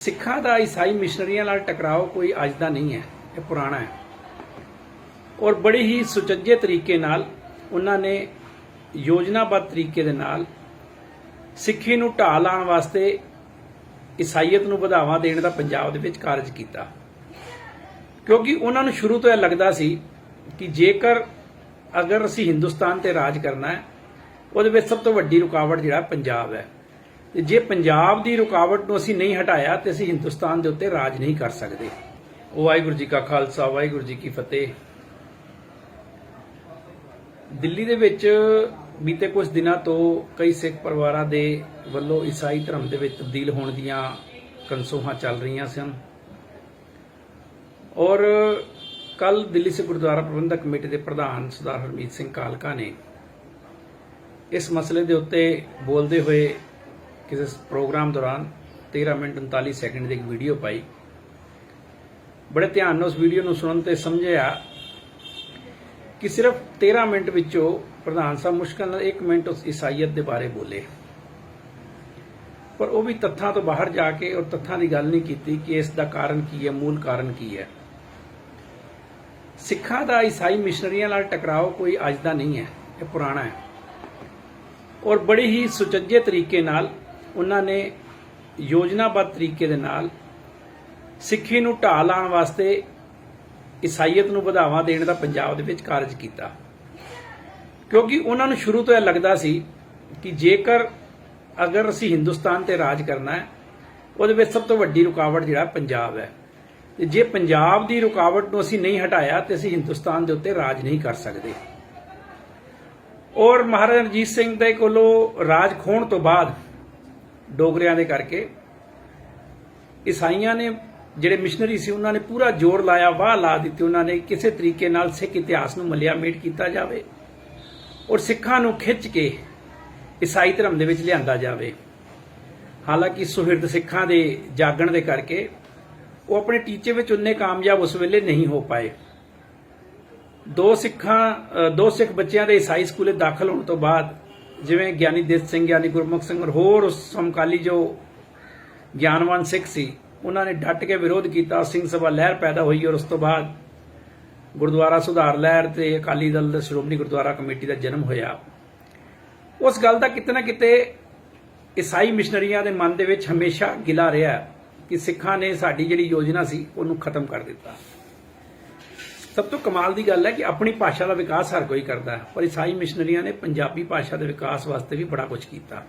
ਸਿੱਖਾਂ ਦਾ ਈਸਾਈ ਮਿਸ਼ਨਰੀਆਂ ਨਾਲ ਟਕਰਾਓ ਕੋਈ ਅੱਜ ਦਾ ਨਹੀਂ ਹੈ, ਇਹ ਪੁਰਾਣਾ ਹੈ। ਔਰ ਬੜੇ ਹੀ ਸੁਚੱਜੇ ਤਰੀਕੇ ਨਾਲ ਉਹਨਾਂ ਨੇ ਯੋਜਨਾਬੱਧ ਤਰੀਕੇ ਦੇ ਨਾਲ ਸਿੱਖੀ ਨੂੰ ਢਾਹ ਲਾਉਣ ਵਾਸਤੇ ਈਸਾਈਅਤ ਨੂੰ ਵਧਾਵਾ ਦੇਣ ਦਾ ਪੰਜਾਬ ਦੇ ਵਿੱਚ ਕਾਰਜ ਕੀਤਾ। ਕਿਉਂਕਿ ਉਹਨਾਂ ਨੂੰ ਸ਼ੁਰੂ ਤੋਂ ਇਹ ਲੱਗਦਾ ਸੀ ਕਿ ਜੇਕਰ ਅਗਰ ਅਸੀਂ ਹਿੰਦੁਸਤਾਨ ਤੇ ਰਾਜ ਕਰਨਾ ਹੈ, ਉਹਦੇ ਵਿੱਚ ਸਭ ਤੋਂ ਵੱਡੀ ਰੁਕਾਵਟ ਜਿਹੜਾ ਪੰਜਾਬ ਹੈ। ਤੇ ਜੇ ਪੰਜਾਬ ਦੀ ਰੁਕਾਵਟ ਨੂੰ ਅਸੀਂ ਨਹੀਂ ਹਟਾਇਆ ਤੇ ਅਸੀਂ ਹਿੰਦੁਸਤਾਨ ਦੇ ਉੱਤੇ ਰਾਜ ਨਹੀਂ ਕਰ ਸਕਦੇ। ਵਾਹਿਗੁਰੂ ਜੀ ਕਾ ਖਾਲਸਾ, ਵਾਹਿਗੁਰੂ ਜੀ ਕੀ ਫਤਿਹ। ਦਿੱਲੀ ਦੇ ਵਿੱਚ ਬੀਤੇ ਕੁਝ ਦਿਨਾਂ ਤੋਂ ਕਈ ਸਿੱਖ ਪਰਿਵਾਰਾਂ ਦੇ ਵੱਲੋਂ ਈਸਾਈ ਧਰਮ ਦੇ ਵਿੱਚ ਤਬਦੀਲ ਹੋਣ ਦੀਆਂ ਕਨਸੋਹਾਂ ਚੱਲ ਰਹੀਆਂ ਸਨ। ਔਰ ਕੱਲ ਦਿੱਲੀ ਸੇ ਗੁਰਦੁਆਰਾ ਪ੍ਰਬੰਧਕ ਕਮੇਟੀ ਦੇ ਪ੍ਰਧਾਨ ਸਰਦਾਰ ਹਰਮੀਤ ਸਿੰਘ ਕਾਲਕਾ ਨੇ ਇਸ ਮਸਲੇ ਦੇ ਉੱਤੇ ਬੋਲਦੇ ਹੋਏ ਕਿਸੇ ਪ੍ਰੋਗਰਾਮ ਦੌਰਾਨ 13 ਮਿੰਟ 39 ਸੈਕਿੰਡ ਦੀ ਇੱਕ ਵੀਡੀਓ ਪਾਈ। ਬੜੇ ਧਿਆਨ ਨਾਲ ਉਸ ਵੀਡੀਓ ਨੂੰ ਸੁਣਨ ਤੇ ਸਮਝਿਆ ਕਿ ਸਿਰਫ 13 ਮਿੰਟ ਵਿੱਚੋਂ ਪ੍ਰਧਾਨ ਸਾਹਿਬ ਮੁਸ਼ਕਲ ਨਾਲ 1 ਮਿੰਟ ਉਸ ਈਸਾਈਅਤ ਦੇ ਬਾਰੇ ਬੋਲੇ। ਪਰ ਉਹ ਵੀ ਤੱਥਾਂ ਤੋਂ ਬਾਹਰ ਜਾ ਕੇ ਔਰ ਤੱਥਾਂ ਦੀ ਗੱਲ ਨਹੀਂ ਕੀਤੀ ਕਿ ਇਸ ਦਾ ਕਾਰਨ ਕੀ ਹੈ, ਮੂਲ ਕਾਰਨ ਕੀ ਹੈ। ਸਿੱਖਾਂ ਦਾ ਈਸਾਈ ਮਿਸ਼ਨਰੀਆਂ ਨਾਲ ਟਕਰਾਓ ਕੋਈ ਅੱਜ ਦਾ ਨਹੀਂ ਹੈ, ਇਹ ਪੁਰਾਣਾ ਹੈ। ਔਰ ਬੜੇ ਹੀ ਸੁਚੱਜੇ ਤਰੀਕੇ ਨਾਲ ਉਹਨਾਂ ਨੇ ਯੋਜਨਾਬੱਧ ਤਰੀਕੇ ਦੇ ਨਾਲ ਸਿੱਖੀ ਨੂੰ ਢਾਹ ਲਾਉਣ ਵਾਸਤੇ ਈਸਾਈਅਤ ਨੂੰ ਵਧਾਵਾ ਦੇਣ ਦਾ ਪੰਜਾਬ ਦੇ ਵਿੱਚ ਕਾਰਜ ਕੀਤਾ। ਕਿਉਂਕਿ ਉਹਨਾਂ ਨੂੰ ਸ਼ੁਰੂ ਤੋਂ ਇਹ ਲੱਗਦਾ ਸੀ ਕਿ ਜੇਕਰ ਅਗਰ ਅਸੀਂ ਹਿੰਦੁਸਤਾਨ ਤੇ ਰਾਜ ਕਰਨਾ ਹੈ, ਉਹਦੇ ਵਿੱਚ ਸਭ ਤੋਂ ਵੱਡੀ ਰੁਕਾਵਟ ਜਿਹੜਾ ਪੰਜਾਬ ਹੈ। ਤੇ ਜੇ ਪੰਜਾਬ ਦੀ ਰੁਕਾਵਟ ਨੂੰ ਅਸੀਂ ਨਹੀਂ ਹਟਾਇਆ, ਤੇ ਅਸੀਂ ਹਿੰਦੁਸਤਾਨ ਦੇ ਉੱਤੇ ਰਾਜ ਨਹੀਂ ਕਰ ਸਕਦੇ। ਔਰ ਮਹਾਰਾਜਾ ਰਣਜੀਤ ਸਿੰਘ ਦੇ ਕੋਲੋਂ ਰਾਜ ਖੋਣ ਤੋਂ ਬਾਅਦ ਡੋਗਰਿਆਂ ਦੇ ਕਰਕੇ। ਈਸਾਈਆਂ ਨੇ ਜਿਹੜੇ ਮਿਸ਼ਨਰੀ ਸੀ, ਉਹਨਾਂ ਨੇ ਪੂਰਾ ਜ਼ੋਰ ਲਾਇਆ, ਵਾਹ ਲਾ ਦਿੱਤੀ ਉਹਨਾਂ ਨੇ, ਕਿਸੇ ਤਰੀਕੇ ਨਾਲ ਸਿੱਖ ਇਤਿਹਾਸ ਨੂੰ ਮਲਿਆ ਮੇਟ ਕੀਤਾ ਜਾਵੇ ਔਰ ਸਿੱਖਾਂ ਨੂੰ ਖਿੱਚ ਕੇ ਈਸਾਈ ਧਰਮ ਦੇ ਵਿੱਚ ਲਿਆਂਦਾ ਜਾਵੇ। ਹਾਲਾਂਕਿ ਸੁਹਿਰਦ ਸਿੱਖਾਂ ਦੇ ਜਾਗਣ ਦੇ ਕਰਕੇ ਉਹ ਆਪਣੇ ਟੀਚੇ ਵਿੱਚ ਉਨੇ ਕਾਮਯਾਬ ਉਸ ਵੇਲੇ ਨਹੀਂ ਹੋ ਪਾਏ। ਦੋ ਸਿੱਖਾਂ ਦੋ ਸਿੱਖ ਬੱਚਿਆਂ ਦੇ ਈਸਾਈ ਸਕੂਲੇ ਦਾਖਲ ਹੋਣ ਤੋਂ ਬਾਅਦ ਜਿਵੇਂ ਗਿਆਨੀ ਦਿੱਤ ਸਿੰਘ, ਗਿਆਨੀ ਗੁਰਮੁਖ ਸਿੰਘ ਔਰ ਹੋਰ ਉਸ ਸਮਕਾਲੀ ਜੋ ਗਿਆਨਵਾਨ ਸਿੱਖ ਸੀ, ਉਹਨਾਂ ਨੇ ਡਟ ਕੇ ਵਿਰੋਧ ਕੀਤਾ, ਸਿੰਘ ਸਭਾ ਲਹਿਰ ਪੈਦਾ ਹੋਈ ਔਰ ਉਸ ਤੋਂ ਬਾਅਦ ਗੁਰਦੁਆਰਾ ਸੁਧਾਰ ਲਹਿਰ ਤੇ ਅਕਾਲੀ ਦਲ ਦਾ ਸ਼੍ਰੋਮਣੀ ਗੁਰਦੁਆਰਾ ਕਮੇਟੀ ਦਾ ਜਨਮ ਹੋਇਆ। ਉਸ ਗੱਲ ਦਾ ਕਿਤੇ ਨਾ ਕਿਤੇ ਈਸਾਈ ਮਿਸ਼ਨਰੀਆਂ ਦੇ ਮਨ ਦੇ ਵਿੱਚ ਹਮੇਸ਼ਾ ਗਿਲਾ ਰਿਹਾ ਕਿ ਸਿੱਖਾਂ ਨੇ ਸਾਡੀ ਜਿਹੜੀ ਯੋਜਨਾ ਸੀ, ਉਹਨੂੰ ਖਤਮ ਕਰ ਦਿੱਤਾ। ਸਭ ਤੋਂ ਕਮਾਲ ਦੀ ਗੱਲ ਹੈ ਕਿ ਆਪਣੀ ਭਾਸ਼ਾ ਦਾ ਵਿਕਾਸ ਹਰ ਕੋਈ ਕਰਦਾ ਹੈ ਪਰ ਈਸਾਈ ਮਿਸ਼ਨਰੀਆਂ ਨੇ ਪੰਜਾਬੀ ਭਾਸ਼ਾ ਦੇ ਵਿਕਾਸ ਵਾਸਤੇ ਵੀ ਬੜਾ ਕੁਝ ਕੀਤਾ।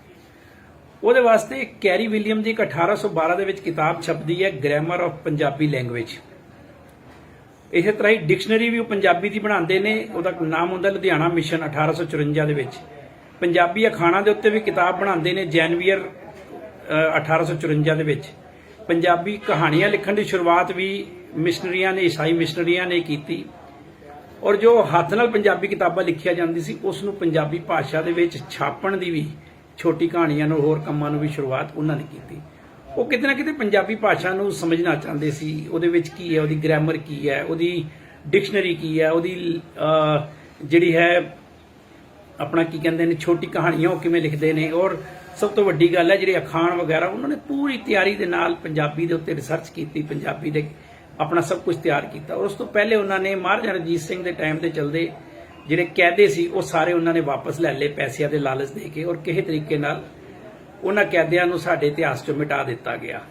ਉਹਦੇ ਵਾਸਤੇ ਕੈਰੀ ਵਿਲੀਅਮ ਦੀ ਇੱਕ 1812 ਦੇ ਵਿੱਚ ਕਿਤਾਬ ਛਪਦੀ ਹੈ ਗ੍ਰਾਮਰ ਆਫ ਪੰਜਾਬੀ ਲੈਂਗੁਏਜ ਇਸੇ ਤਰ੍ਹਾਂ ਹੀ ਡਿਕਸ਼ਨਰੀ ਵੀ ਉਹ ਪੰਜਾਬੀ ਦੀ ਬਣਾਉਂਦੇ ਨੇ ਉਹਦਾ ਨਾਮ ਹੁੰਦਾ ਲੁਧਿਆਣਾ ਮਿਸ਼ਨ 1854 ਦੇ ਵਿੱਚ। ਪੰਜਾਬੀ ਅਖਾਣਾ ਦੇ ਉੱਤੇ ਵੀ ਕਿਤਾਬ ਬਣਾਉਂਦੇ ਨੇ ਜੈਨਵੀਅਰ ਅ, 1854 ਦੇ ਵਿੱਚ। ਪੰਜਾਬੀ ਕਹਾਣੀਆਂ ਲਿਖਣ ਦੀ ਸ਼ੁਰੂਆਤ ਵੀ ਮਿਸ਼ਨਰੀਆਂ ਨੇ, ਈਸਾਈ ਮਿਸ਼ਨਰੀਆਂ ਨੇ ਕੀਤੀ। ਔਰ ਜੋ ਹੱਥ ਨਾਲ ਪੰਜਾਬੀ ਕਿਤਾਬਾਂ ਲਿਖੀਆਂ ਜਾਂਦੀ ਸੀ, ਉਸ ਨੂੰ ਪੰਜਾਬੀ ਭਾਸ਼ਾ ਦੇ ਵਿੱਚ ਛਾਪਣ ਦੀ ਵੀ ਛੋਟੀ ਕਹਾਣੀਆਂ ਨੂੰ, ਹੋਰ ਕੰਮਾਂ ਨੂੰ ਵੀ ਸ਼ੁਰੂਆਤ ਉਹਨਾਂ ਨੇ ਕੀਤੀ। ਉਹ ਕਿਤੇ ਨਾ ਕਿਤੇ ਪੰਜਾਬੀ ਭਾਸ਼ਾ ਨੂੰ ਸਮਝਣਾ ਚਾਹੁੰਦੇ ਸੀ। ਉਹਦੇ ਵਿੱਚ ਕੀ ਹੈ, ਉਹਦੀ ਗ੍ਰਾਮਰ ਕੀ ਹੈ, ਉਹਦੀ ਡਿਕਸ਼ਨਰੀ ਕੀ ਹੈ, ਉਹਦੀ ਜਿਹੜੀ ਹੈ, ਆਪਣਾ ਕੀ ਕਹਿੰਦੇ ਨੇ, ਛੋਟੀ ਕਹਾਣੀਆਂ ਉਹ ਕਿਵੇਂ ਲਿਖਦੇ ਨੇ। ਔਰ ਸਭ ਤੋਂ ਵੱਡੀ ਗੱਲ ਹੈ ਜਿਹੜੇ ਅਖਾਣ ਵਗੈਰਾ ਉਹਨਾਂ ਨੇ ਪੂਰੀ ਤਿਆਰੀ ਦੇ ਨਾਲ ਪੰਜਾਬੀ ਦੇ ਉੱਤੇ ਰਿਸਰਚ ਕੀਤੀ ਪੰਜਾਬੀ ਦੇ ਆਪਣਾ ਸਭ ਕੁਝ ਤਿਆਰ ਕੀਤਾ। ਔਰ ਉਸ ਤੋਂ ਪਹਿਲੇ ਉਹਨਾਂ ਨੇ ਮਹਾਰਾਜਾ ਰਣਜੀਤ ਸਿੰਘ ਦੇ ਟਾਈਮ ਤੇ ਚੱਲਦੇ ਜਿਹੜੇ ਕੈਦੇ ਸੀ ਉਹ ਸਾਰੇ ਉਹਨਾਂ ਨੇ ਵਾਪਸ ਲੈ ਲਏ ਪੈਸਿਆਂ ਦੇ ਲਾਲਚ ਦੇ ਕੇ ਔਰ ਕਿਸੇ ਤਰੀਕੇ ਨਾਲ ਉਹਨਾਂ ਕੈਦਿਆਂ ਨੂੰ ਸਾਡੇ ਇਤਿਹਾਸ ਚੋਂ ਮਿਟਾ ਦਿੱਤਾ ਗਿਆ।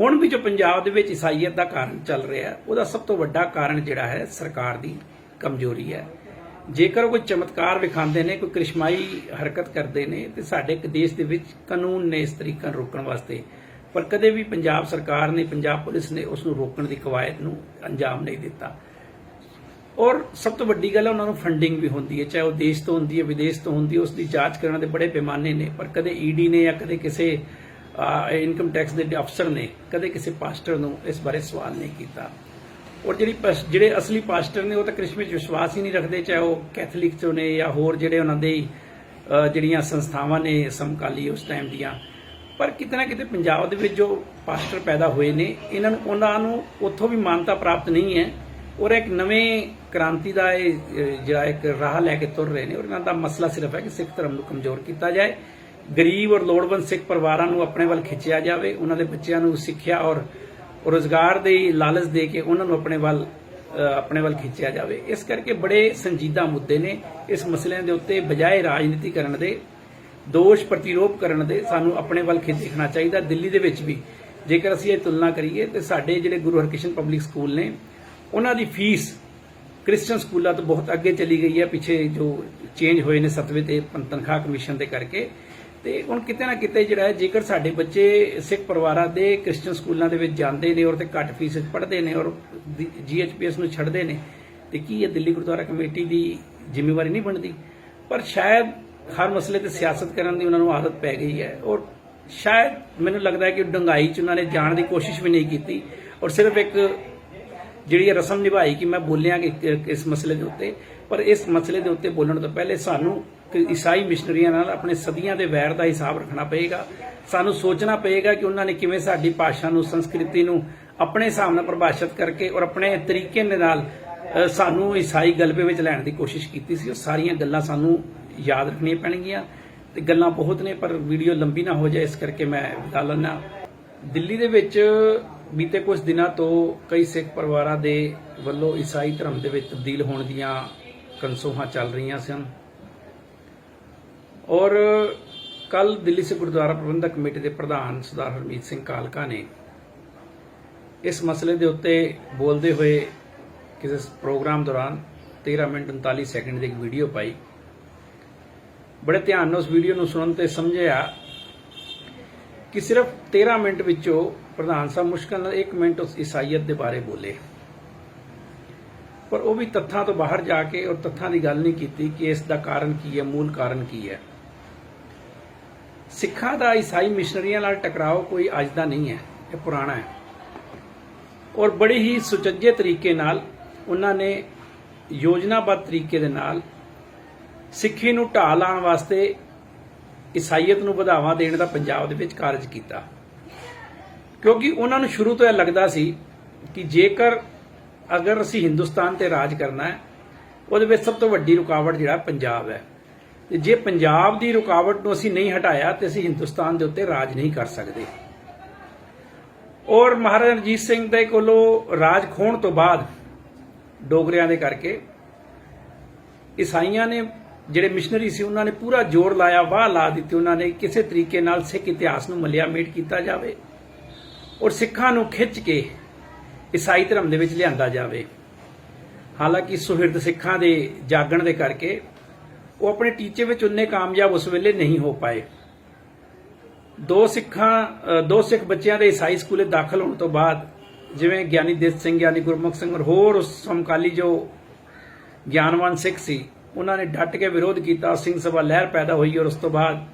ਹੁਣ ਵੀ ਜੋ ਪੰਜਾਬ ਦੇ ਵਿੱਚ ਈਸਾਈਅਤ ਦਾ ਕਾਰਨ ਚੱਲ ਰਿਹਾ ਹੈ, ਉਹਦਾ ਸਭ ਤੋਂ ਵੱਡਾ ਕਾਰਨ ਜਿਹੜਾ ਹੈ ਸਰਕਾਰ ਦੀ ਕਮਜ਼ੋਰੀ ਹੈ। ਜੇਕਰ ਉਹ ਕੋਈ ਚਮਤਕਾਰ ਵਿਖਾਉਂਦੇ ਨੇ, ਕੋਈ ਕ੍ਰਿਸ਼ਮਾਈ ਹਰਕਤ ਕਰਦੇ ਨੇ, ਤੇ ਸਾਡੇ ਇੱਕ ਦੇਸ਼ ਦੇ ਵਿੱਚ ਕਾਨੂੰਨ ਨੇ ਇਸ ਤਰੀਕਾ ਨੂੰ ਰੋਕਣ ਵਾਸਤੇ, ਪਰ ਕਦੇ ਵੀ ਪੰਜਾਬ ਸਰਕਾਰ ਨੇ, ਪੰਜਾਬ ਪੁਲਿਸ ਨੇ ਉਸ ਨੂੰ ਰੋਕਣ ਦੀ ਕਵਾਇਦ ਨੂੰ ਅੰਜਾਮ ਨਹੀਂ ਦਿੱਤਾ। ਔਰ ਸਭ ਤੋਂ ਵੱਡੀ ਗੱਲ ਹੈ, ਉਹਨਾਂ ਨੂੰ ਫੰਡਿੰਗ ਵੀ ਹੁੰਦੀ ਹੈ, ਚਾਹੇ ਉਹ ਦੇਸ਼ ਤੋਂ ਹੁੰਦੀ ਹੈ, ਵਿਦੇਸ਼ ਤੋਂ ਹੁੰਦੀ ਹੈ, ਉਸ ਦੀ ਜਾਂਚ ਕਰਨ ਦੇ ਬੜੇ ਪੈਮਾਨੇ ਨੇ, ਪਰ ਕਦੇ ਈਡੀ ਨੇ ਜਾਂ ਕਦੇ ਕਿਸੇ ਇਨਕਮ ਟੈਕਸ ਦੇ ਅਫਸਰ ਨੇ, ਕਦੇ ਕਿਸੇ ਪਾਸਟਰ ਨੂੰ ਇਸ ਬਾਰੇ ਸਵਾਲ ਨਹੀਂ ਕੀਤਾ। ਔਰ ਜਿਹੜੀ ਜਿਹੜੇ ਅਸਲੀ ਪਾਸਟਰ ਨੇ ਉਹ ਤਾਂ ਕ੍ਰਿਸਮਸ ਵਿੱਚ ਵਿਸ਼ਵਾਸ ਹੀ ਨਹੀਂ ਰੱਖਦੇ, ਚਾਹੇ ਉਹ ਕੈਥੋਲਿਕ ਚੋਂ ਨੇ ਜਾਂ ਹੋਰ ਜਿਹੜੇ ਉਹਨਾਂ ਦੇ ਜਿਹੜੀਆਂ ਸੰਸਥਾਵਾਂ ਨੇ ਸਮਕਾਲੀ ਉਸ ਟਾਈਮ ਦੀਆਂ। ਪਰ ਕਿਤੇ ਨਾ ਕਿਤੇ ਪੰਜਾਬ ਦੇ ਵਿੱਚ ਜੋ ਪਾਸਟਰ ਪੈਦਾ ਹੋਏ ਨੇ, ਇਹਨਾਂ ਨੂੰ, ਉਹਨਾਂ ਨੂੰ ਉੱਥੋਂ ਵੀ ਮਾਨਤਾ ਪ੍ਰਾਪਤ ਨਹੀਂ ਹੈ। ਔਰ ਇੱਕ ਨਵੇਂ ਕ੍ਰਾਂਤੀ ਦਾ ਇਹ ਜਿਹੜਾ ਇੱਕ ਰਾਹ ਲੈ ਕੇ ਤੁਰ ਰਹੇ ਨੇ। ਔਰ ਇਹਨਾਂ ਦਾ ਮਸਲਾ ਸਿਰਫ ਹੈ ਕਿ ਸਿੱਖ ਧਰਮ ਨੂੰ ਕਮਜ਼ੋਰ ਕੀਤਾ ਜਾਏ। ਗਰੀਬ ਔਰ ਲੋੜਵੰਦ ਸਿੱਖ ਪਰਿਵਾਰਾਂ ਨੂੰ ਆਪਣੇ ਵੱਲ ਖਿੱਚਿਆ ਜਾਵੇ, ਉਹਨਾਂ ਦੇ ਬੱਚਿਆਂ ਨੂੰ ਸਿੱਖਿਆ ਔਰ ਰੋਜ਼ਗਾਰ ਦੇ ਲਾਲਚ ਦੇ ਕੇ ਉਹਨਾਂ ਨੂੰ ਆਪਣੇ ਵੱਲ ਆਪਣੇ ਵੱਲ ਖਿੱਚਿਆ ਜਾਵੇ। ਇਸ ਕਰਕੇ ਬੜੇ ਸੰਜੀਦਾ ਮੁੱਦੇ ਨੇ ਇਸ ਮਸਲਿਆਂ ਦੇ ਉੱਤੇ, ਬਜਾਏ ਰਾਜਨੀਤੀ ਕਰਨ ਦੇ, ਦੋਸ਼ ਪ੍ਰਤੀਰੋਪ ਕਰਨ ਦੇ ਸਾਨੂੰ ਆਪਣੇ ਵੱਲ ਖਿੱਚ ਦੇਖਣਾ ਚਾਹੀਦਾ। ਦਿੱਲੀ ਦੇ ਵਿੱਚ ਵੀ ਜੇਕਰ ਅਸੀਂ ਇਹ ਤੁਲਨਾ ਕਰੀਏ ਤੇ ਸਾਡੇ ਜਿਹੜੇ ਗੁਰੂ ਹਰਕ੍ਰਿਸ਼ਨ ਪਬਲਿਕ ਸਕੂਲ ਨੇ, ਉਹਨਾਂ ਦੀ ਫੀਸ ਕ੍ਰਿਸਚੀਅਨ ਸਕੂਲਾਂ ਤੋਂ ਬਹੁਤ ਅੱਗੇ ਚਲੀ ਗਈ ਹੈ। ਪਿੱਛੇ ਜੋ ਚੇਂਜ ਹੋਏ ਨੇ ਸਤਵੇਂ ਤੇ ਤਨਖਾਹ ਕਮਿਸ਼ਨ ਦੇ ਕਰਕੇ ਤੇ ਹੁਣ ਕਿਤੇ ਨਾ ਕਿਤੇ ਜਿਹੜਾ ਹੈ, ਜੇਕਰ ਸਾਡੇ ਬੱਚੇ ਸਿੱਖ ਪਰਿਵਾਰਾਂ ਦੇ ਕ੍ਰਿਸਚੀਅਨ ਸਕੂਲਾਂ ਦੇ ਵਿੱਚ ਜਾਂਦੇ ਨੇ ਔਰ ਤੇ ਘੱਟ ਫੀਸ ਵਿੱਚ ਪੜ੍ਹਦੇ ਨੇ ਔਰ ਜੀਐਚਪੀਐਸ ਨੂੰ ਛੱਡਦੇ ਨੇ, ਤੇ ਕੀ ਇਹ ਦਿੱਲੀ ਗੁਰਦੁਆਰਾ ਕਮੇਟੀ ਦੀ ਜ਼ਿੰਮੇਵਾਰੀ ਨਹੀਂ ਬਣਦੀ? ਪਰ ਸ਼ਾਇਦ ਹਰ ਮਸਲੇ ਤੇ ਸਿਆਸਤ ਕਰਨ ਦੀ ਉਹਨਾਂ ਨੂੰ ਆਦਤ ਪੈ ਗਈ ਹੈ ਔਰ ਸ਼ਾਇਦ ਮੈਨੂੰ ਲੱਗਦਾ ਹੈ ਕਿ ਡੰਗਾਈ ਚ ਉਹਨਾਂ ਨੇ ਜਾਣ ਦੀ ਕੋਸ਼ਿਸ਼ ਵੀ ਨਹੀਂ ਕੀਤੀ ਔਰ ਸਿਰਫ ਇੱਕ ਜਿਹੜੀ ਰਸਮ ਨਿਭਾਈ ਕਿ ਮੈਂ ਬੋਲਿਆ ਕਿ- ਇਸ ਮਸਲੇ ਦੇ ਉੱਤੇ, ਪਰ ਇਸ ਮਸਲੇ ਦੇ ਉੱਤੇ ਬੋਲਣ ਤੋਂ ਪਹਿਲੇ ਸਾਨੂੰ ਕਿ ਈਸਾਈ ਮਿਸ਼ਨਰੀਆਂ ਨਾਲ ਆਪਣੇ ਸਦੀਆਂ ਦੇ ਵੈਰ ਦਾ ਹਿਸਾਬ ਰੱਖਣਾ ਪਏਗਾ। ਸਾਨੂੰ ਸੋਚਣਾ ਪਏਗਾ ਕਿ ਉਹਨਾਂ ਨੇ ਕਿਵੇਂ ਸਾਡੀ ਭਾਸ਼ਾ ਨੂੰ, ਸੰਸਕ੍ਰਿਤੀ ਨੂੰ ਆਪਣੇ ਹਿਸਾਬ ਨਾਲ ਪਰਿਭਾਸ਼ਿਤ ਕਰਕੇ ਔਰ ਆਪਣੇ ਤਰੀਕੇ ਦੇ ਨਾਲ ਸਾਨੂੰ ਈਸਾਈ ਗਲਬੇ ਵਿੱਚ ਲੈਣ ਦੀ ਕੋਸ਼ਿਸ਼ ਕੀਤੀ ਸੀ। ਉਹ ਸਾਰੀਆਂ ਗੱਲਾਂ ਸਾਨੂੰ ਯਾਦ ਰੱਖਣੀਆਂ ਪੈਣਗੀਆਂ ਤੇ ਗੱਲਾਂ ਬਹੁਤ ਨੇ, ਪਰ ਵੀਡੀਓ ਲੰਬੀ ਨਾ ਹੋ ਜਾਏ, ਇਸ ਕਰਕੇ ਮੈਂ ਵਿਦਾ ਲੈਣਾ ਦਿੱਲੀ ਦੇ ਵਿੱਚ ਬੀਤੇ ਕੁਝ ਦਿਨਾਂ ਤੋਂ ਕਈ ਸਿੱਖ ਪਰਿਵਾਰਾਂ ਦੇ ਵੱਲੋਂ ਈਸਾਈ ਧਰਮ ਦੇ ਵਿੱਚ ਤਬਦੀਲ ਹੋਣ ਦੀਆਂ ਕਨਸੋਹਾਂ ਚੱਲ ਰਹੀਆਂ ਸਨ। ਔਰ ਕੱਲ ਦਿੱਲੀ ਸਿੱਖ ਗੁਰਦੁਆਰਾ ਪ੍ਰਬੰਧਕ ਕਮੇਟੀ ਦੇ ਪ੍ਰਧਾਨ ਸਰਦਾਰ ਹਰਮੀਤ ਸਿੰਘ ਕਾਲਕਾ ਨੇ ਇਸ ਮਸਲੇ ਦੇ ਉੱਤੇ ਬੋਲਦੇ ਹੋਏ ਕਿਸੇ ਪ੍ਰੋਗਰਾਮ ਦੌਰਾਨ 13 ਮਿੰਟ 39 ਸੈਕਿੰਡ ਦੀ ਇੱਕ ਵੀਡੀਓ ਪਾਈ। ਬੜੇ ਧਿਆਨ ਨਾਲ ਉਸ ਵੀਡੀਓ ਨੂੰ ਸੁਣਨ ਤੇ ਸਮਝਿਆ ਕਿ ਸਿਰਫ 13 ਮਿੰਟ ਵਿੱਚੋਂ ਪ੍ਰਧਾਨ ਸਾਹਿਬ ਮੁਸ਼ਕਲ ਨਾਲ 1 ਮਿੰਟ ਉਸ ਈਸਾਈਅਤ ਦੇ ਬਾਰੇ ਬੋਲੇ। ਪਰ ਉਹ ਵੀ ਤੱਥਾਂ ਤੋਂ ਬਾਹਰ ਜਾ ਕੇ ਔਰ ਤੱਥਾਂ ਦੀ ਗੱਲ ਨਹੀਂ ਕੀਤੀ ਕਿ ਇਸ ਦਾ ਕਾਰਨ ਕੀ ਹੈ, ਮੂਲ ਕਾਰਨ ਕੀ ਹੈ। ਸਿੱਖਾਂ ਦਾ ਈਸਾਈ ਮਿਸ਼ਨਰੀਆਂ ਨਾਲ ਟਕਰਾਓ ਕੋਈ ਅੱਜ ਦਾ ਨਹੀਂ ਹੈ, ਇਹ ਪੁਰਾਣਾ ਹੈ। ਔਰ ਬੜੇ ਹੀ ਸੁਚੱਜੇ ਤਰੀਕੇ ਨਾਲ ਉਹਨਾਂ ਨੇ ਯੋਜਨਾਬੱਧ ਤਰੀਕੇ ਦੇ ਨਾਲ ਸਿੱਖੀ ਨੂੰ ਢਾਹ ਲਾਉਣ ਵਾਸਤੇ ਈਸਾਈਅਤ ਨੂੰ ਵਧਾਵਾ ਦੇਣ ਦਾ ਪੰਜਾਬ ਦੇ ਵਿੱਚ ਕਾਰਜ ਕੀਤਾ। ਕਿਉਂਕਿ ਉਹਨਾਂ ਨੂੰ ਸ਼ੁਰੂ ਤੋਂ ਇਹ ਲੱਗਦਾ ਸੀ ਕਿ ਜੇਕਰ ਅਗਰ ਅਸੀਂ ਹਿੰਦੁਸਤਾਨ ਤੇ ਰਾਜ ਕਰਨਾ ਹੈ, ਉਹਦੇ ਵਿੱਚ ਸਭ ਤੋਂ ਵੱਡੀ ਰੁਕਾਵਟ ਜਿਹੜਾ ਪੰਜਾਬ ਹੈ। ਤੇ ਜੇ ਪੰਜਾਬ ਦੀ ਰੁਕਾਵਟ ਨੂੰ ਅਸੀਂ ਨਹੀਂ ਹਟਾਇਆ ਤੇ ਅਸੀਂ ਹਿੰਦੁਸਤਾਨ ਦੇ ਉੱਤੇ ਰਾਜ ਨਹੀਂ ਕਰ ਸਕਦੇ। ਔਰ ਮਹਾਰਾਜਾ ਰਣਜੀਤ ਸਿੰਘ ਦੇ ਕੋਲੋਂ ਰਾਜ ਖੋਣ ਤੋਂ ਬਾਅਦ ਡੋਗਰਿਆਂ ਦੇ ਕਰਕੇ ਈਸਾਈਆਂ ਨੇ ਜਿਹੜੇ ਮਿਸ਼ਨਰੀ ਸੀ ਉਹਨਾਂ ਨੇ ਪੂਰਾ ਜ਼ੋਰ ਲਾਇਆ, ਵਾਹ ਲਾ ਦਿੱਤੀ ਉਹਨਾਂ ਨੇ, ਕਿਸੇ ਤਰੀਕੇ ਨਾਲ ਸਿੱਖ ਇਤਿਹਾਸ ਨੂੰ ਮਲਿਆ ਮੇਟ ਕੀਤਾ ਜਾਵੇ ਔਰ ਸਿੱਖਾਂ ਨੂੰ ਖਿੱਚ ਕੇ ਈਸਾਈ ਧਰਮ ਦੇ ਵਿੱਚ ਲਿਆਂਦਾ ਜਾਵੇ। ਹਾਲਾਂਕਿ ਸੁਹਿਰਦ ਸਿੱਖਾਂ ਦੇ ਜਾਗਣ ਦੇ ਕਰਕੇ ਉਹ ਆਪਣੇ ਟੀਚੇ ਵਿੱਚ ਉਨੇ ਕਾਮਯਾਬ ਉਸ ਵੇਲੇ ਨਹੀਂ ਹੋ ਪਾਏ। ਦੋ ਸਿੱਖਾਂ ਦੋ ਸਿੱਖ ਬੱਚਿਆਂ ਦੇ ਈਸਾਈ ਸਕੂਲੇ ਦਾਖਲ ਹੋਣ ਤੋਂ ਬਾਅਦ, ਜਿਵੇਂ ਗਿਆਨੀ ਦੇਸ ਸਿੰਘ, ਗਿਆਨੀ ਗੁਰਮੁਖ ਸਿੰਘ ਔਰ ਹੋਰ ਉਸ ਸਮਕਾਲੀ ਜੋ ਗਿਆਨਵਾਨ ਸਿੱਖ ਸੀ, ਉਹਨਾਂ ਨੇ ਡਟ ਕੇ ਵਿਰੋਧ ਕੀਤਾ, ਸਿੰਘ ਸਭਾ ਲਹਿਰ ਪੈਦਾ ਹੋਈ ਔਰ ਉਸ ਤੋਂ ਬਾਅਦ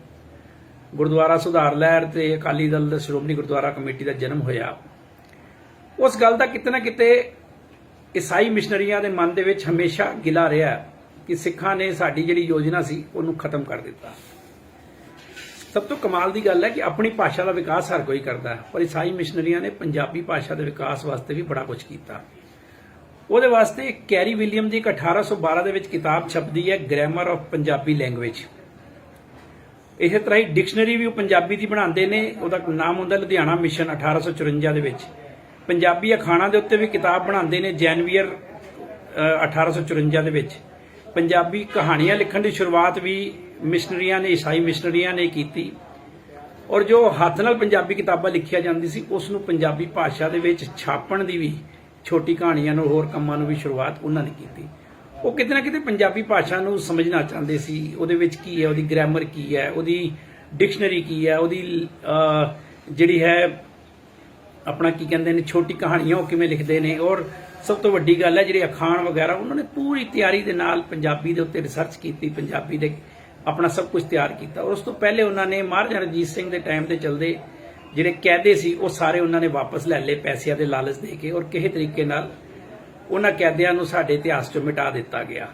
ਗੁਰਦੁਆਰਾ ਸੁਧਾਰ ਲਹਿਰ ਤੇ ਅਕਾਲੀ ਦਲ ਦਾ ਸ਼੍ਰੋਮਣੀ ਗੁਰਦੁਆਰਾ ਕਮੇਟੀ ਦਾ ਜਨਮ ਹੋਇਆ। ਉਸ ਗੱਲ ਦਾ ਕਿਤੇ ਨਾ ਕਿਤੇ ਈਸਾਈ ਮਿਸ਼ਨਰੀਆਂ ਦੇ ਮਨ ਦੇ ਵਿੱਚ ਹਮੇਸ਼ਾ ਗਿਲਾ ਰਿਹਾ। ਕਿ ਸਿੱਖਾਂ ਨੇ ਸਾਡੀ ਜਿਹੜੀ ਯੋਜਨਾ ਸੀ ਉਹਨੂੰ ਖਤਮ ਕਰ ਦਿੱਤਾ। ਸਭ ਤੋਂ ਕਮਾਲ ਦੀ ਗੱਲ ਹੈ ਕਿ ਆਪਣੀ ਭਾਸ਼ਾ ਦਾ ਵਿਕਾਸ ਹਰ ਕੋਈ ਕਰਦਾ ਪਰ ਈਸਾਈ ਮਿਸ਼ਨਰੀਆਂ ਨੇ ਪੰਜਾਬੀ ਭਾਸ਼ਾ ਦੇ ਵਿਕਾਸ ਵਾਸਤੇ ਵੀ ਬੜਾ ਕੁਝ ਕੀਤਾ। ਉਹਦੇ ਵਾਸਤੇ ਕੈਰੀ ਵਿਲੀਅਮ ਦੀ ਇੱਕ 1812 ਦੇ ਵਿੱਚ ਕਿਤਾਬ ਛਪਦੀ ਹੈ ਗ੍ਰਾਮਰ ਆਫ ਪੰਜਾਬੀ ਲੈਂਗੁਏਜ ਇਸੇ ਤਰ੍ਹਾਂ ਹੀ ਡਿਕਸ਼ਨਰੀ ਵੀ ਉਹ ਪੰਜਾਬੀ ਦੀ ਬਣਾਉਂਦੇ ਨੇ ਉਹਦਾ ਨਾਮ ਹੁੰਦਾ ਲੁਧਿਆਣਾ ਮਿਸ਼ਨ 1854 ਦੇ ਵਿੱਚ। ਪੰਜਾਬੀ ਅਖਾਣਾ ਦੇ ਉੱਤੇ ਵੀ ਕਿਤਾਬ ਬਣਾਉਂਦੇ ਨੇ ਜੈਨਵੀਅਰ ਅ, 1854 ਦੇ ਵਿੱਚ। ਪੰਜਾਬੀ ਕਹਾਣੀਆਂ ਲਿਖਣ ਦੀ ਸ਼ੁਰੂਆਤ ਵੀ ਮਿਸ਼ਨਰੀਆਂ ਨੇ, ਈਸਾਈ ਮਿਸ਼ਨਰੀਆਂ ਨੇ ਕੀਤੀ। ਔਰ ਜੋ ਹੱਥ ਨਾਲ ਪੰਜਾਬੀ ਕਿਤਾਬਾਂ ਲਿਖੀਆਂ ਜਾਂਦੀ ਸੀ, ਉਸ ਨੂੰ ਪੰਜਾਬੀ ਭਾਸ਼ਾ ਦੇ ਵਿੱਚ ਛਾਪਣ ਦੀ ਵੀ ਛੋਟੀ ਕਹਾਣੀਆਂ ਨੂੰ, ਹੋਰ ਕੰਮਾਂ ਨੂੰ ਵੀ ਸ਼ੁਰੂਆਤ ਉਹਨਾਂ ਨੇ ਕੀਤੀ। ਉਹ ਕਿਤੇ ਨਾ ਕਿਤੇ ਪੰਜਾਬੀ ਭਾਸ਼ਾ ਨੂੰ ਸਮਝਣਾ ਚਾਹੁੰਦੇ ਸੀ। ਉਹਦੇ ਵਿੱਚ ਕੀ ਹੈ, ਉਹਦੀ ਗ੍ਰਾਮਰ ਕੀ ਹੈ, ਉਹਦੀ ਡਿਕਸ਼ਨਰੀ ਕੀ ਹੈ, ਉਹਦੀ ਜਿਹੜੀ ਹੈ ਆਪਣਾ ਕੀ ਕਹਿੰਦੇ ਨੇ, ਛੋਟੀ ਕਹਾਣੀਆਂ ਉਹ ਕਿਵੇਂ ਲਿਖਦੇ ਨੇ, ਔਰ ਸਭ ਤੋਂ ਵੱਡੀ ਗੱਲ ਹੈ ਜਿਹੜੇ ਅਖਾਣ ਵਗੈਰਾ, ਉਹਨਾਂ ਨੇ ਪੂਰੀ ਤਿਆਰੀ ਦੇ ਨਾਲ ਪੰਜਾਬੀ ਦੇ ਉੱਤੇ ਰਿਸਰਚ ਕੀਤੀ, ਪੰਜਾਬੀ ਦੇ ਆਪਣਾ ਸਭ ਕੁਝ ਤਿਆਰ ਕੀਤਾ। ਔਰ ਉਸ ਤੋਂ ਪਹਿਲੇ ਉਹਨਾਂ ਨੇ ਮਹਾਰਾਜਾ ਰਣਜੀਤ ਸਿੰਘ ਦੇ ਟਾਈਮ ਦੇ ਚਲਦੇ ਜਿਹੜੇ ਕੈਦੇ ਸੀ, ਉਹ ਸਾਰੇ ਉਹਨਾਂ ਨੇ ਵਾਪਸ ਲੈ ਲਏ ਪੈਸਿਆਂ ਦੇ ਲਾਲਚ ਦੇ ਕੇ, ਔਰ ਕਿਸੇ ਤਰੀਕੇ ਨਾਲ ਉਹਨਾਂ ਕੈਦਿਆਂ ਨੂੰ ਸਾਡੇ ਇਤਿਹਾਸ ਚੋਂ ਮਿਟਾ ਦਿੱਤਾ ਗਿਆ।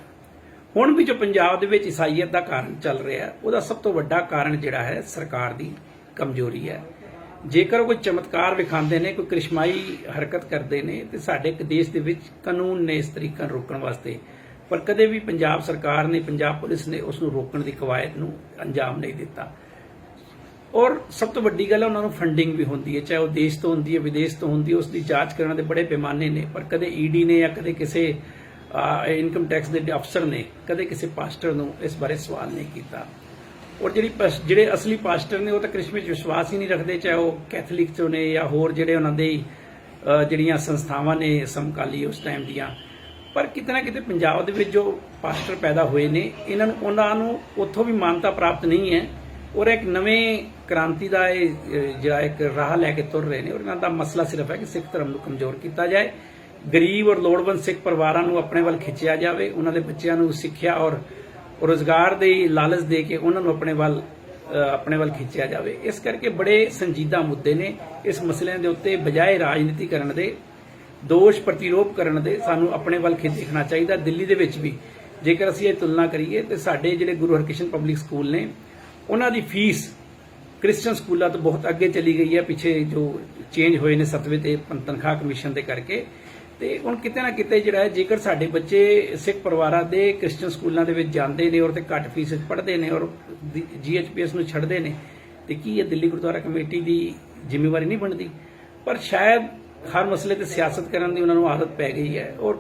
ਹੁਣ ਵੀ ਜੋ ਪੰਜਾਬ ਦੇ ਵਿੱਚ ਈਸਾਈਅਤ ਦਾ ਕਾਰਨ ਚੱਲ ਰਿਹਾ ਉਹਦਾ ਸਭ ਤੋਂ ਵੱਡਾ ਕਾਰਨ ਜਿਹੜਾ ਹੈ ਸਰਕਾਰ ਦੀ ਕਮਜ਼ੋਰੀ ਹੈ। ਜੇਕਰ ਉਹ ਕੋਈ ਚਮਤਕਾਰ ਵਿਖਾਉਂਦੇ ਨੇ, ਕੋਈ ਕ੍ਰਿਸ਼ਮਾਈ ਹਰਕਤ ਕਰਦੇ ਨੇ, ਤੇ ਸਾਡੇ ਇੱਕ ਦੇਸ਼ ਦੇ ਵਿੱਚ ਕਾਨੂੰਨ ਨੇ ਇਸ ਤਰੀਕਾ ਨੂੰ ਰੋਕਣ ਵਾਸਤੇ। ਪਰ ਕਦੇ ਵੀ ਪੰਜਾਬ ਸਰਕਾਰ ਨੇ, ਪੰਜਾਬ ਪੁਲਿਸ ਨੇ ਉਸ ਨੂੰ ਰੋਕਣ ਦੀ ਕਵਾਇਦ ਨੂੰ ਅੰਜਾਮ ਨਹੀਂ ਦਿੱਤਾ। ਔਰ ਸਭ ਤੋਂ ਵੱਡੀ ਗੱਲ ਹੈ, ਉਹਨਾਂ ਨੂੰ ਫੰਡਿੰਗ ਵੀ ਹੁੰਦੀ ਹੈ, ਚਾਹੇ ਉਹ ਦੇਸ਼ ਤੋਂ ਹੁੰਦੀ ਹੈ, ਵਿਦੇਸ਼ ਤੋਂ ਹੁੰਦੀ ਹੈ, ਉਸ ਦੀ ਜਾਂਚ ਕਰਨ ਦੇ ਬੜੇ ਪੈਮਾਨੇ ਨੇ। ਪਰ ਕਦੇ ਈਡੀ ਨੇ ਜਾਂ ਕਦੇ ਕਿਸੇ ਇਨਕਮ ਟੈਕਸ ਦੇ ਅਫਸਰ ਨੇ, ਕਦੇ ਕਿਸੇ ਪਾਸਟਰ ਨੂੰ ਇਸ ਬਾਰੇ ਸਵਾਲ ਨਹੀਂ ਕੀਤਾ। ਔਰ ਜਿਹੜੀ ਜਿਹੜੇ ਅਸਲੀ ਪਾਸਟਰ ਨੇ ਉਹ ਤਾਂ ਕ੍ਰਿਸ਼ਨ ਵਿੱਚ ਵਿਸ਼ਵਾਸ ਹੀ ਨਹੀਂ ਰੱਖਦੇ, ਚਾਹੇ ਉਹ ਕੈਥੋਲਿਕ ਚੋਂ ਨੇ ਜਾਂ ਹੋਰ ਜਿਹੜੇ ਉਹਨਾਂ ਦੇ ਜਿਹੜੀਆਂ ਸੰਸਥਾਵਾਂ ਨੇ ਸਮਕਾਲੀ ਉਸ ਟਾਈਮ ਦੀਆਂ। ਪਰ ਕਿਤੇ ਨਾ ਕਿਤੇ ਪੰਜਾਬ ਦੇ ਵਿੱਚ ਜੋ ਪਾਸਟਰ ਪੈਦਾ ਹੋਏ ਨੇ, ਇਹਨਾਂ ਨੂੰ, ਉਹਨਾਂ ਨੂੰ ਉੱਥੋਂ ਵੀ ਮਾਨਤਾ ਪ੍ਰਾਪਤ ਨਹੀਂ ਹੈ। ਔਰ ਇੱਕ ਨਵੇਂ ਕ੍ਰਾਂਤੀ ਦਾ ਇਹ ਜਿਹੜਾ ਇੱਕ ਰਾਹ ਲੈ ਕੇ ਤੁਰ ਰਹੇ ਨੇ, ਔਰ ਇਹਨਾਂ ਦਾ ਮਸਲਾ ਸਿਰਫ ਹੈ ਕਿ ਸਿੱਖ ਧਰਮ ਨੂੰ ਕਮਜ਼ੋਰ ਕੀਤਾ ਜਾਏ। ਗਰੀਬ ਔਰ ਲੋੜਵੰਦ ਸਿੱਖ ਪਰਿਵਾਰਾਂ ਨੂੰ ਆਪਣੇ ਵੱਲ ਖਿੱਚਿਆ ਜਾਵੇ, ਉਹਨਾਂ ਦੇ ਬੱਚਿਆਂ ਨੂੰ ਸਿੱਖਿਆ ਔਰ ਰੋਜ਼ਗਾਰ ਦੇ ਲਾਲਚ ਦੇ ਕੇ ਉਹਨਾਂ ਨੂੰ ਆਪਣੇ ਵੱਲ ਆਪਣੇ ਵੱਲ ਖਿੱਚਿਆ ਜਾਵੇ। ਇਸ ਕਰਕੇ ਬੜੇ ਸੰਜੀਦਾ ਮੁੱਦੇ ਨੇ ਇਸ ਮਸਲਿਆਂ ਦੇ ਉੱਤੇ, ਬਜਾਏ ਰਾਜਨੀਤੀ ਕਰਨ ਦੇ, ਦੋਸ਼ ਪ੍ਰਤੀਰੋਪ ਕਰਨ ਦੇ ਸਾਨੂੰ ਆਪਣੇ ਵੱਲ ਖਿੱਚ ਦੇਖਣਾ ਚਾਹੀਦਾ। ਦਿੱਲੀ ਦੇ ਵਿੱਚ ਵੀ ਜੇਕਰ ਅਸੀਂ ਇਹ ਤੁਲਨਾ ਕਰੀਏ ਤੇ ਸਾਡੇ ਜਿਹੜੇ ਗੁਰੂ ਹਰਕ੍ਰਿਸ਼ਨ ਪਬਲਿਕ ਸਕੂਲ ਨੇ, ਉਹਨਾਂ ਦੀ ਫੀਸ ਕ੍ਰਿਸਚੀਅਨ ਸਕੂਲਾਂ ਤੋਂ ਬਹੁਤ ਅੱਗੇ ਚਲੀ ਗਈ ਹੈ। ਪਿੱਛੇ ਜੋ ਚੇਂਜ ਹੋਏ ਨੇ ਸਤਵੇਂ ਤੇ ਤਨਖਾਹ ਕਮਿਸ਼ਨ ਦੇ ਕਰਕੇ। ਤੇ ਹੁਣ ਕਿਤੇ ਨਾ ਕਿਤੇ ਜਿਹੜਾ ਹੈ, ਜੇਕਰ ਸਾਡੇ ਬੱਚੇ ਸਿੱਖ ਪਰਿਵਾਰਾਂ ਦੇ ਕ੍ਰਿਸਚੀਅਨ ਸਕੂਲਾਂ ਦੇ ਵਿੱਚ ਜਾਂਦੇ ਨੇ ਔਰ ਤੇ ਘੱਟ ਫੀਸ ਵਿੱਚ ਪੜ੍ਹਦੇ ਨੇ ਔਰ ਜੀਐਚਪੀਐਸ ਨੂੰ ਛੱਡਦੇ ਨੇ, ਤੇ ਕੀ ਇਹ ਦਿੱਲੀ ਗੁਰਦੁਆਰਾ ਕਮੇਟੀ ਦੀ ਜ਼ਿੰਮੇਵਾਰੀ ਨਹੀਂ ਬਣਦੀ? ਪਰ ਸ਼ਾਇਦ ਹਰ ਮਸਲੇ ਤੇ ਸਿਆਸਤ ਕਰਨ ਦੀ ਉਹਨਾਂ ਨੂੰ ਆਦਤ ਪੈ ਗਈ ਹੈ ਔਰ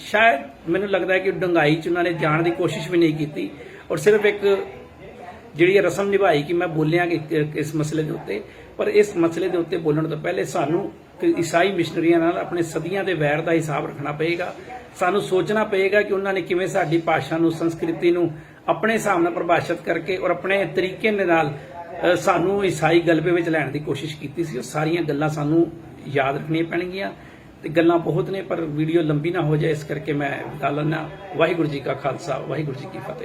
ਸ਼ਾਇਦ ਮੈਨੂੰ ਲੱਗਦਾ ਹੈ ਕਿ ਡੰਗਾਈ ਚ ਉਹਨਾਂ ਨੇ ਜਾਣ ਦੀ ਕੋਸ਼ਿਸ਼ ਵੀ ਨਹੀਂ ਕੀਤੀ ਔਰ ਸਿਰਫ ਇੱਕ ਜਿਹੜੀ ਰਸਮ ਨਿਭਾਈ ਕਿ ਮੈਂ ਬੋਲਿਆ ਕਿ ਕਿ ਇਸ ਮਸਲੇ ਦੇ ਉੱਤੇ, ਪਰ ਇਸ ਮਸਲੇ ਦੇ ਉੱਤੇ ਬੋਲਣ ਤੋਂ ਪਹਿਲੇ ਸਾਨੂੰ ਈਸਾਈ ਮਿਸ਼ਨਰੀਆਂ ਨਾਲ ਆਪਣੇ ਸਦੀਆਂ ਦੇ ਵੈਰ ਦਾ ਹਿਸਾਬ ਰੱਖਣਾ ਪਏਗਾ। ਸਾਨੂੰ ਸੋਚਣਾ ਪਏਗਾ ਕਿ ਉਹਨਾਂ ਨੇ ਕਿਵੇਂ ਸਾਡੀ ਭਾਸ਼ਾ ਨੂੰ, ਸੰਸਕ੍ਰਿਤੀ ਨੂੰ ਆਪਣੇ ਹਿਸਾਬ ਨਾਲ ਪਰਿਭਾਸ਼ਿਤ ਕਰਕੇ ਔਰ ਆਪਣੇ ਤਰੀਕੇ ਦੇ ਨਾਲ ਸਾਨੂੰ ਈਸਾਈ ਗਲਬੇ ਵਿੱਚ ਲੈਣ ਦੀ ਕੋਸ਼ਿਸ਼ ਕੀਤੀ ਸੀ। ਉਹ ਸਾਰੀਆਂ ਗੱਲਾਂ ਸਾਨੂੰ ਯਾਦ ਰੱਖਣੀਆਂ ਪੈਣਗੀਆਂ ਤੇ ਗੱਲਾਂ ਬਹੁਤ ਨੇ, ਪਰ ਵੀਡੀਓ ਲੰਬੀ ਨਾ ਹੋ ਜਾਏ। ਇਸ ਕਰਕੇ ਮੈਂ ਗੱਲ ਲੈਂਦਾ। ਵਾਹਿਗੁਰੂ ਜੀ ਕਾ ਖਾਲਸਾ, ਵਾਹਿਗੁਰੂ ਜੀ ਕੀ ਫਤਿਹ।